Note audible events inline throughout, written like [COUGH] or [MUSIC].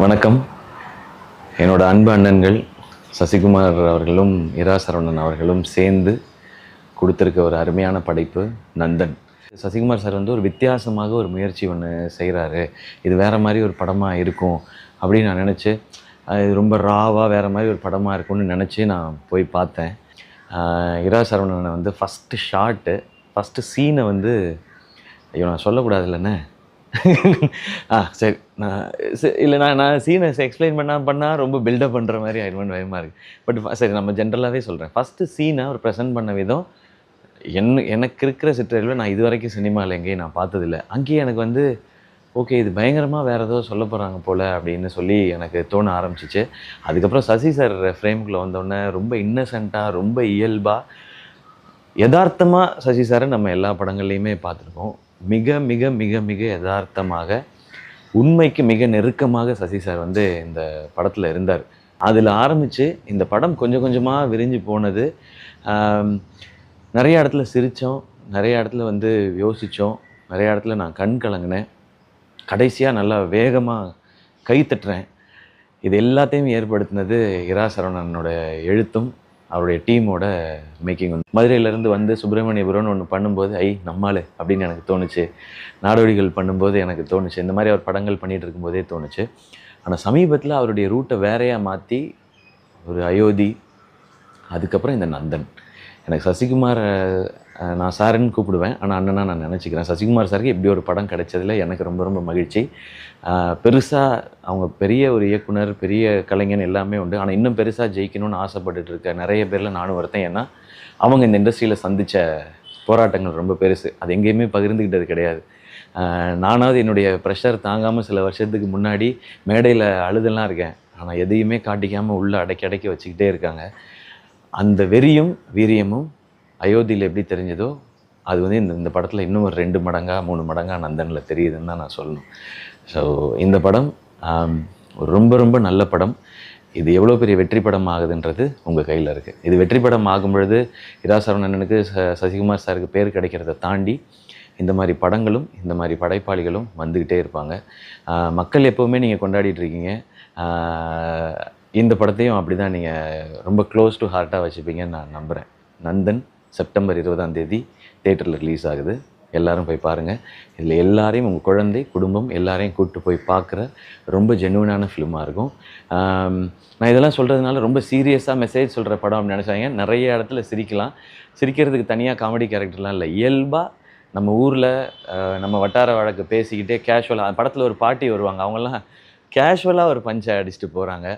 வணக்கம். என்னோட அன்பு அண்ணன்கள் சசிகுமார் அவர்களும் இரா சரவணன் அவர்களும் சேர்ந்து கொடுத்துருக்க ஒரு அருமையான படைப்பு நந்தன். சசிகுமார் சார் வந்து ஒரு வித்தியாசமாக ஒரு முயற்சி ஒன்று செய்கிறாரு இது வேற மாதிரி ஒரு படமாக இருக்கும் அப்படின்னு நான் நினச்சி இது ரொம்ப ராவாக வேற மாதிரி ஒரு படமாக இருக்கும்னு நினச்சி நான் போய் பார்த்தேன். இரா சரவணனை வந்து ஃபஸ்ட்டு ஷாட்டு ஃபஸ்ட்டு சீனை வந்து ஐயோ நான் சொல்லக்கூடாது இல்லைண்ணே. [LAUGHS] ஆ சரி. நான் இல்லை நான் நான் சீனை எக்ஸ்பிளைன் பண்ணால் பண்ணால் ரொம்ப பில்டப் பண்ணுற மாதிரி ஆயிடுமென்னு பயமாக இருக்குது பட் சரி நம்ம ஜென்ரலாகவே சொல்கிறேன் ஃபஸ்ட்டு சீனை அவர் ப்ரெசென்ட் பண்ண விதம் என்ன எனக்கு இருக்கிற சிற்றறிவில் நான் இது வரைக்கும் சினிமாவில் எங்கேயும் நான் பார்த்ததில்ல. அங்கேயும் எனக்கு வந்து ஓகே இது பயங்கரமாக வேறு ஏதோ சொல்ல போகிறாங்க போல் அப்படின்னு சொல்லி எனக்கு தோண ஆரம்பிச்சிச்சு. அதுக்கப்புறம் சசி சார் ஃப்ரேமுக்குள்ளே வந்தோடனே ரொம்ப இன்னசென்ட்டாக ரொம்ப இயல்பாக யதார்த்தமாக சசி சாரை நம்ம எல்லா படங்கள்லையுமே பார்த்துருக்கோம். மிக மிக மிக மிக யதார்த்தமாக உண்மைக்கு மிக நெருக்கமாக சசி சார் வந்து இந்த படத்தில் இருந்தார். அதில் ஆரம்பித்து இந்த படம் கொஞ்சம் கொஞ்சமாக விரிஞ்சு போனது. நிறைய இடத்துல சிரித்தோம் நிறைய இடத்துல வந்து யோசித்தோம் நிறைய இடத்துல நான் கண் கலங்கினேன். கடைசியாக நல்லா வேகமாக கை தட்டுறேன். இது எல்லாத்தையும் ஏற்படுத்தினது இரா சரவணனுடைய எழுத்தும் அவருடைய டீமோட மேக்கிங் வந்து மதுரையிலேருந்து வந்து சுப்பிரமணியபுரம்னு ஒன்று பண்ணும்போது ஐ நம்மால் அப்படின்னு எனக்கு தோணுச்சு. நாடோடிகள் பண்ணும்போது எனக்கு தோணுச்சு. இந்த மாதிரி அவர் படங்கள் பண்ணிகிட்டு இருக்கும்போதே தோணுச்சு. ஆனால் சமீபத்தில் அவருடைய ரூட்டை வேறையாக மாற்றி ஒரு அயோத்தி அதுக்கப்புறம் இந்த நந்தன். எனக்கு சசிகுமார் நான் சாருன்னு கூப்பிடுவேன். ஆனால் அண்ணனா நான் நினச்சிக்கிறேன். சசிகுமார் சாருக்கு இப்படி ஒரு படம் கிடைச்சதில் எனக்கு ரொம்ப ரொம்ப மகிழ்ச்சி. பெருசாக அவங்க பெரிய ஒரு இயக்குனர் பெரிய கலைஞன் எல்லாமே உண்டு. ஆனால் இன்னும் பெருசாக ஜெயிக்கணும்னு ஆசைப்பட்டுட்டு இருக்க நிறைய பேரில் நானும் ஒருத்தன். ஏன்னா அவங்க இந்த இண்டஸ்ட்ரியில் சந்தித்த போராட்டங்கள் ரொம்ப பெருசு. அது எங்கேயுமே பகிர்ந்துக்கிட்டது கிடையாது. நானாவது என்னுடைய ப்ரெஷர் தாங்காமல் சில வருஷத்துக்கு முன்னாடி மேடையில் அழுதெல்லாம் இருக்கேன். ஆனால் எதையுமே காட்டிக்காமல் உள்ளே அடக்கி அடக்கி வச்சுக்கிட்டே இருக்காங்க. அந்த வெறியும் வீரியமும் அயோத்தியில் எப்படி தெரிஞ்சதோ அது வந்து இந்த இந்த படத்தில் இன்னும் ஒரு ரெண்டு மடங்கா மூணு மடங்கா நந்தனில் தெரியுதுன்னு தான் நான் சொல்லணும். ஸோ இந்த படம் ஒரு ரொம்ப ரொம்ப நல்ல படம். இது எவ்வளோ பெரிய வெற்றி படம் ஆகுதுன்றது உங்கள் கையில் இருக்குது இது வெற்றி படம் ஆகும் பொழுது இரா சரவணனுக்கு ச சசிகுமார் சாருக்கு பேர் கிடைக்கிறத தாண்டி இந்த மாதிரி படங்களும் இந்த மாதிரி படைப்பாளிகளும் வந்துக்கிட்டே இருப்பாங்க. மக்கள் எப்போவுமே நீங்கள் கொண்டாடிட்டு இருக்கீங்க. இந்த படத்தையும் அப்படி தான் நீங்கள் ரொம்ப க்ளோஸ் டு ஹார்ட்டாக வச்சுப்பீங்கன்னு நான் நம்புகிறேன் நந்தன் செப்டம்பர் இருபதாம் தேதி தேட்டரில் ரிலீஸ் ஆகுது. எல்லோரும் போய் பாருங்கள் இதில் எல்லாரையும் உங்கள் குழந்தை குடும்பம் எல்லாரையும் கூப்பிட்டு போய் பார்க்குற ரொம்ப ஜென்யூனான ஃபிலிமாக இருக்கும். நான் இதெல்லாம் சொல்கிறதுனால ரொம்ப சீரியஸாக மெசேஜ் சொல்கிற படம் அப்படின்னு நினச்சாங்க. நிறைய இடத்துல சிரிக்கலாம். சிரிக்கிறதுக்கு தனியாக காமெடி கேரக்டர்லாம் இல்லை. இயல்பாக நம்ம ஊரில் நம்ம வட்டார வழக்கு பேசிக்கிட்டே கேஷுவலாக படத்தில் ஒரு பாட்டி வருவாங்க. அவங்கெல்லாம் கேஷுவலாக ஒரு பஞ்சை அடிச்சுட்டு போகிறாங்க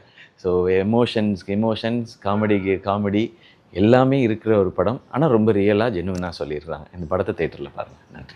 ஸோ எமோஷன்ஸ்க்கு எமோஷன்ஸ் காமெடிக்கு காமெடி எல்லாமே இருக்கிற ஒரு படம் ஆனால் ரொம்ப ரியலாக ஜென்யூனாக சொல்லிடுறாங்க இந்த படத்தை தேட்டரில் பாருங்கள் நன்றி.